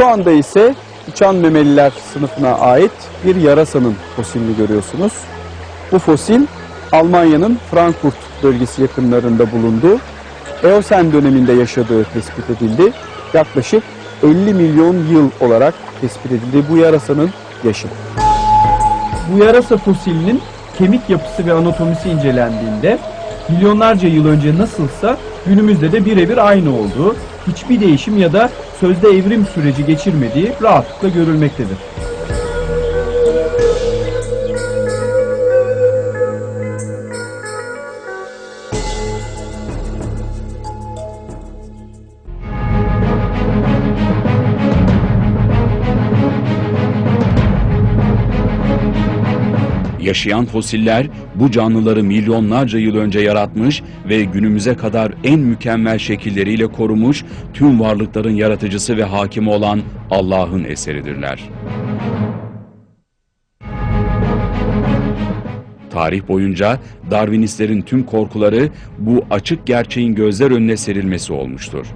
Şu anda ise uçan memeliler sınıfına ait bir yarasanın fosilini görüyorsunuz. Bu fosil Almanya'nın Frankfurt bölgesi yakınlarında bulundu. Eosen döneminde yaşadığı tespit edildi. Yaklaşık 50 milyon yıl olarak tespit edildi bu yarasanın yaşı. Bu yarasa fosilinin kemik yapısı ve anatomisi incelendiğinde milyonlarca yıl önce nasılsa günümüzde de birebir aynı olduğu, hiçbir değişim ya da sözde evrim süreci geçirmediği rahatlıkla görülmektedir. Yaşayan fosiller bu canlıları milyonlarca yıl önce yaratmış ve günümüze kadar en mükemmel şekilleriyle korumuş tüm varlıkların yaratıcısı ve hakimi olan Allah'ın eseridirler. Tarih boyunca Darwinistlerin tüm korkuları bu açık gerçeğin gözler önüne serilmesi olmuştur.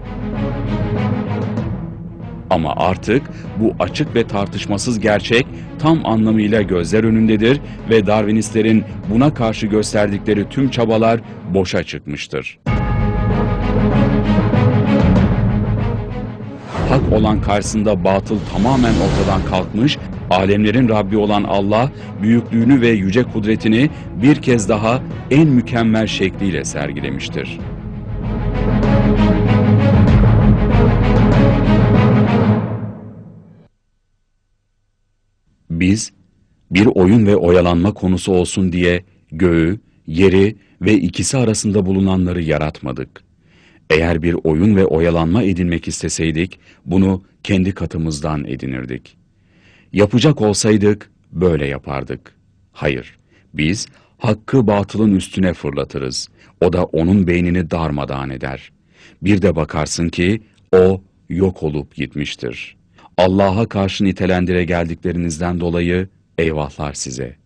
Ama artık bu açık ve tartışmasız gerçek tam anlamıyla gözler önündedir ve Darwinistlerin buna karşı gösterdikleri tüm çabalar boşa çıkmıştır. Hak olan karşısında batıl tamamen ortadan kalkmış, alemlerin Rabbi olan Allah, büyüklüğünü ve yüce kudretini bir kez daha en mükemmel şekliyle sergilemiştir. Biz bir oyun ve oyalanma konusu olsun diye göğü, yeri ve ikisi arasında bulunanları yaratmadık. Eğer bir oyun ve oyalanma edinmek isteseydik, bunu kendi katımızdan edinirdik. Yapacak olsaydık, böyle yapardık. Hayır, biz hakkı batılın üstüne fırlatırız. O da onun beynini darmadağın eder. Bir de bakarsın ki, o yok olup gitmiştir. Allah'a karşı nitelendire geldiklerinizden dolayı eyvahlar size.''